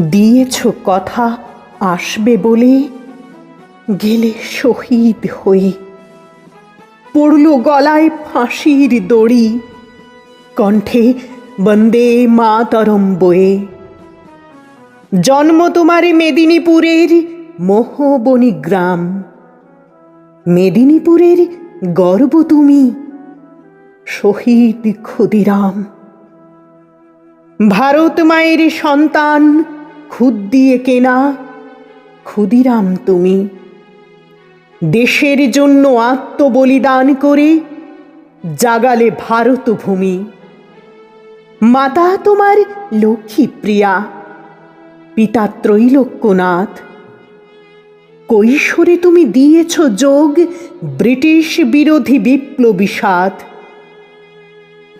দিয়েছ কথা আসবে বলে? গেলে শহীদ হই। পড়ল গলায় ফাঁসির দড়ি। কণ্ঠে বন্দে মাতরম বয়ে জন্ম তোমার মেদিনীপুরের মোহবনী গ্রাম। মেদিনীপুরের গর্ব তুমি, শহীদ ক্ষুদিরাম। ভারত মায়ের সন্তান খুদ দিয়ে কেনা, ক্ষুদিরাম তুমি। দেশের জন্য আত্মবলিদান করে জাগালে ভারত ভূমি মাতা তোমার লক্ষ্মী প্রিয়া, পিতা ত্রৈলোক্যনাথ। কৈশোরে তুমি দিয়েছ যোগ, ব্রিটিশ বিরোধী বিপ্লবী সাথ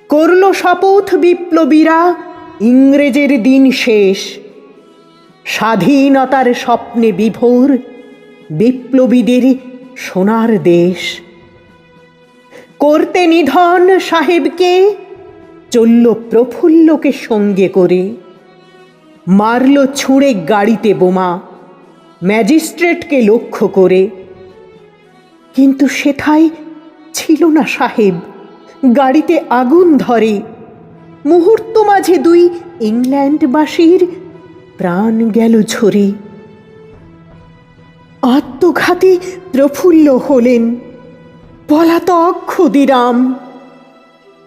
করল শপথ বিপ্লবীরা, ইংরেজের দিন শেষ। স্বাধীনতার স্বপ্নে বিভোর বিপ্লবীদের সোনার দেশ। করতে নিধন সাহেবকে, চলল প্রফুল্লকে সঙ্গে করে। মারল ছুঁড়ে গাড়িতে বোমা, ম্যাজিস্ট্রেটকে লক্ষ্য করে। কিন্তু সেথায় ছিল না সাহেব। গাড়িতে আগুন ধরে। মুহূর্ত মাঝে দুই ইংল্যান্ডবাসীর প্রাণ গেল ঝরে। আত্মঘাতী প্রফুল্ল হলেন পলাতক ক্ষুদিরাম।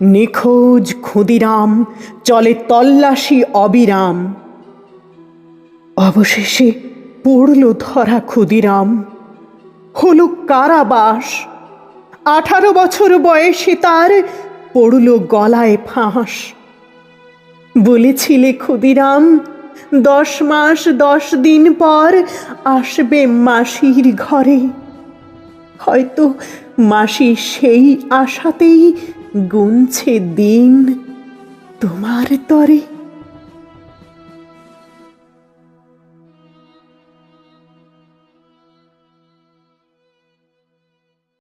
নিখোঁজ ক্ষুদিরাম, চলে তল্লাশি অবিরাম। অবশেষে পড়ল ধরা ক্ষুদিরাম। হলো কারাবাস। আঠারো বছর বয়সে তার পড়ল গলায় ফাঁস। বলেছিলে ক্ষুদিরাম দশ মাস, দশ দিন পর আসবে মাসির ঘরে। হয়তো মাসি সেই আশাতেই গুনছে দিন তোমার তরে।